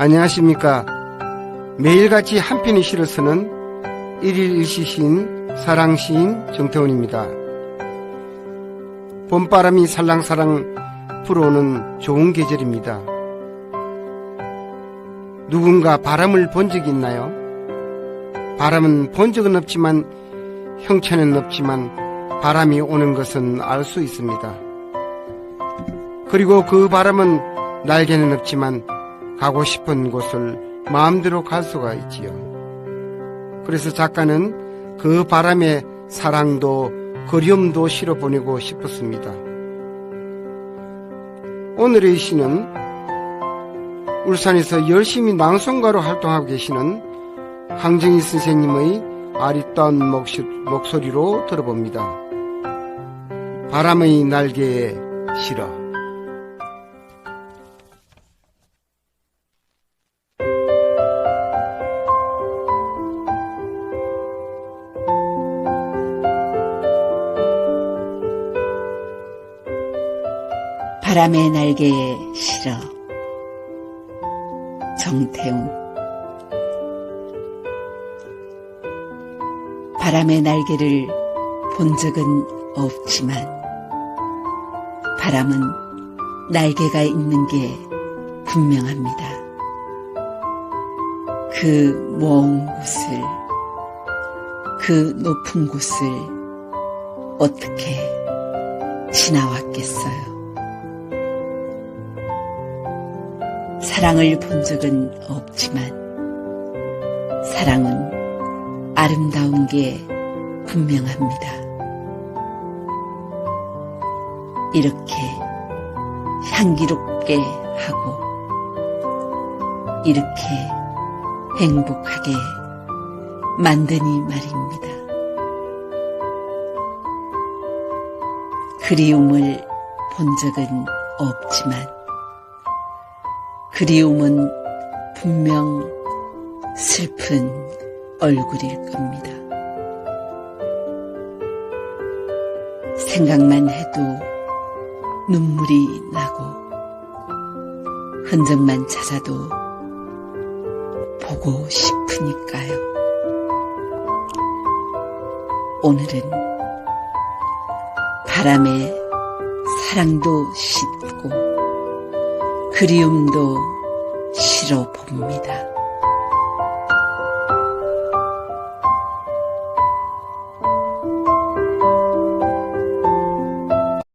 안녕하십니까. 매일같이 한 편의 시를 쓰는 일일 일시시인 사랑시인 정태훈입니다. 봄바람이 살랑살랑 불어오는 좋은 계절입니다. 누군가 바람을 본 적이 있나요? 바람은 본 적은 없지만 형체는 없지만 바람이 오는 것은 알 수 있습니다. 그리고 그 바람은 날개는 없지만 가고 싶은 곳을 마음대로 갈 수가 있지요. 그래서 작가는 그 바람에 사랑도 그리움도 실어 보내고 싶었습니다. 오늘의 시는 울산에서 열심히 낭송가로 활동하고 계시는 황정희 선생님의 아리따운 목소리로 들어봅니다. 바람의 날개에 실어 바람의 날개에 실어 정태웅 바람의 날개를 본 적은 없지만 바람은 날개가 있는 게 분명합니다. 그 먼 곳을 그 높은 곳을 어떻게 지나왔겠어요. 사랑을 본 적은 없지만 사랑은 아름다운 게 분명합니다. 이렇게 향기롭게 하고 이렇게 행복하게 만드니 말입니다. 그리움을 본 적은 없지만 그리움은 분명 슬픈 얼굴일 겁니다. 생각만 해도 눈물이 나고 흔적만 찾아도 보고 싶으니까요. 오늘은 바람에 사랑도 싣고 그리움도 실어 봅니다.